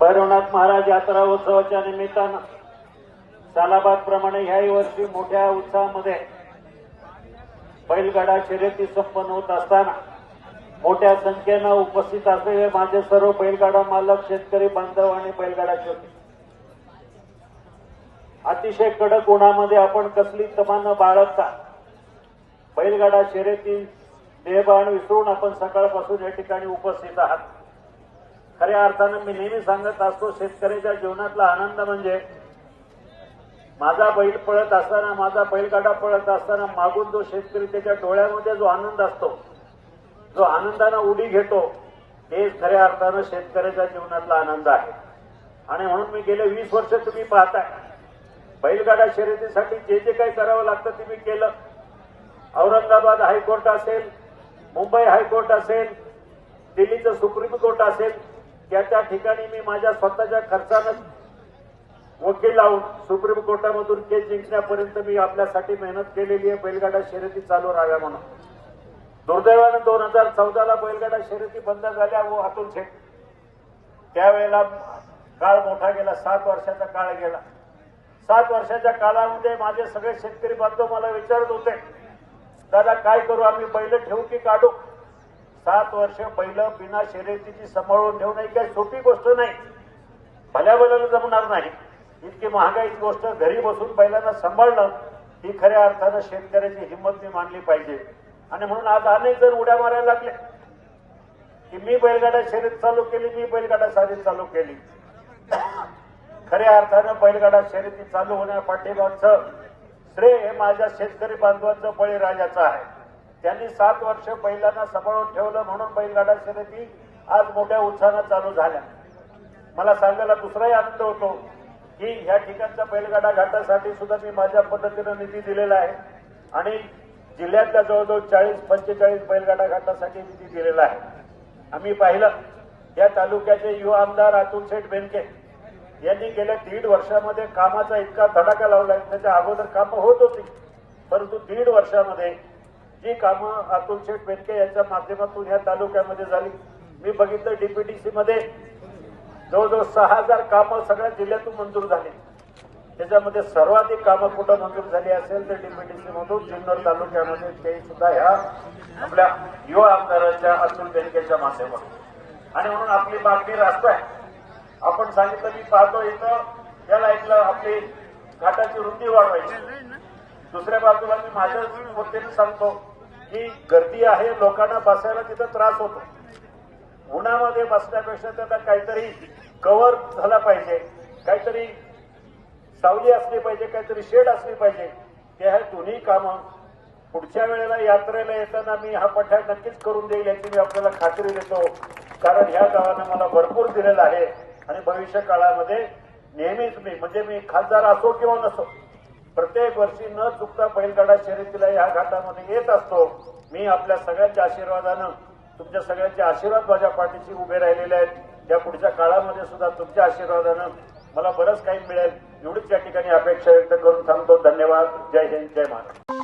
भैरवनाथ महाराज यात्रा उत्सवाच्या निमित्तानं सालाबाद प्रमाणे ह्याही वर्षी मोठ्या उत्साहामध्ये बैलगाडा शर्यती संपन्न होत असताना मोठ्या संख्येनं उपस्थित असलेले माझे सर्व बैलगाडा मालक शेतकरी बांधव आणि बैलगाडा शोधे अतिशय कडक उन्हामध्ये आपण कसली तमान बाळगता? बैलगाडा शर्यती देहभान विसरून आपण सकाळपासून या ठिकाणी उपस्थित आहात. खऱ्या अर्थानं मी नेहमी सांगत असतो शेतकऱ्याच्या जीवनातला आनंद म्हणजे माझा बैल पळत असताना माझा बैलगाडा पळत असताना मागून जो शेतकरी त्याच्या डोळ्यामध्ये जो आनंद असतो जो आनंदानं उडी घेतो हेच खऱ्या अर्थानं शेतकऱ्याच्या जीवनातला आनंद आहे. आणि म्हणून मी गेले वीस वर्ष तुम्ही पाहताय. बैलगाडा शर्यतीसाठी जे जे काही करावं लागतं ते मी केलं. औरंगाबाद हायकोर्ट असेल मुंबई हायकोर्ट असेल दिल्लीचं सुप्रीम कोर्ट असेल त्या त्या ठिकाणी मी माझ्या स्वतःच्या खर्चानं वकील लावून सुप्रीम कोर्टामधून केस जिंकण्यापर्यंत मी आपल्यासाठी मेहनत केलेली आहे. बैलगाडा शर्यती चालू राहाव्या म्हणून. दुर्दैवानं दोन हजार चौदाला बैलगाडा शर्यती बंद झाल्या व अतुल छेट त्यावेळेला काळ मोठा गेला. सात वर्षाचा काळ गेला. सात वर्षाच्या काळामध्ये माझे सगळे शेतकरी बांधव मला विचारत होते दादा काय करू? आम्ही बैल ठेवू की काढू? सात वर्ष बैल बिना शर्यतीची सांभाळून ठेवणं ही काही सोपी गोष्ट नाही. भल्या बैलाला जमणार नाही. इतकी महागाई गोष्ट घरी बसून बैलांना सांभाळणं ही खऱ्या अर्थानं शेतकऱ्याची हिंमत मी मानली पाहिजे. आणि म्हणून आज अनेक जण उड्या मारायला लागले. की मी बैलगाडा शर्यत चालू केली मी बैलगाडा शर्यत चालू केली. खऱ्या अर्थानं बैलगाडा शर्यती चालू होण्या पाठीमागचं श्रेय हे माझ्या शेतकरी बांधवांचं बळीराजाचं आहे. त्यांनी सात वर्ष बैलांना सांभाळून ठेवलं म्हणून बैलगाडा शर्यती आज मोठ्या उत्साहानं चालू झाल्या. मला सांगायला दुसराही आनंद होतो की ह्या ठिकाणच्या बैलगाडा घाटासाठी सुद्धा मी माझ्या पद्धतीनं निधी दिलेला आहे आणि जिल्ह्यातल्या जवळजवळ चाळीस पंचेचाळीस बैलगाडा घाटासाठी निधी दिलेला आहे. आम्ही पाहिलं या तालुक्याचे युवा आमदार अतुल शेठ बेनके यांनी गेल्या दीड वर्षामध्ये कामाचा इतका धडाका लावला त्याच्या अगोदर कामं होत होती परंतु दीड वर्षामध्ये जी कामं अतुल शेठ बेनके यांच्या माध्यमातून या तालुक्यामध्ये झाली. मी बघितलं डीपीटीसी मध्ये जवळजवळ सहा हजार कामं सगळ्या जिल्ह्यातून मंजूर झाली. त्याच्यामध्ये सर्वाधिक कामं कुठं मंजूर झाली असेल तर डीपीटीसी मधून जुन्नर तालुक्यामध्ये ते सुद्धा ह्या आपल्या युवा आमदारांच्या अतुल बेनकेच्या माध्यमातून. आणि म्हणून आपली मागणी रास्त आहे. आपण सांगितलं मी पाहतो इथं त्याला ऐकलं आपली घाटाची रुंदी वाढवायची. दुसऱ्या बाजूला मी माझ्या वतीने सांगतो की गर्दी आहे लोकांना बसायला तिथं त्रास होतो. उन्हामध्ये बसण्यापेक्षा त्यांना काहीतरी कव्हर झाला पाहिजे. काहीतरी सावली असली पाहिजे काहीतरी शेड असली पाहिजे. ते हे दोन्ही कामं. पुढच्या वेळेला यात्रेला येताना मी हा पठ्ठा नक्कीच करून देईल याची मी आपल्याला खात्री देतो. कारण ह्या गावानं मला भरपूर दिलेलं आहे. आणि भविष्य काळामध्ये नेहमीच मी म्हणजे मी खासदार असो किंवा नसो प्रत्येक वर्षी न चुकता बैलगाडा शर्यतीला या घाटामध्ये येत असतो. मी आपल्या सगळ्यांच्या आशीर्वादानं तुमच्या सगळ्यांचे आशीर्वाद माझ्या पाठीशी उभे राहिलेले आहेत. या पुढच्या काळामध्ये सुद्धा तुमच्या आशीर्वादानं मला बरंच काही मिळेल. एवढीच या ठिकाणी अपेक्षा व्यक्त करून थांबतो. धन्यवाद. जय हिंद. जय महाराष्ट्र.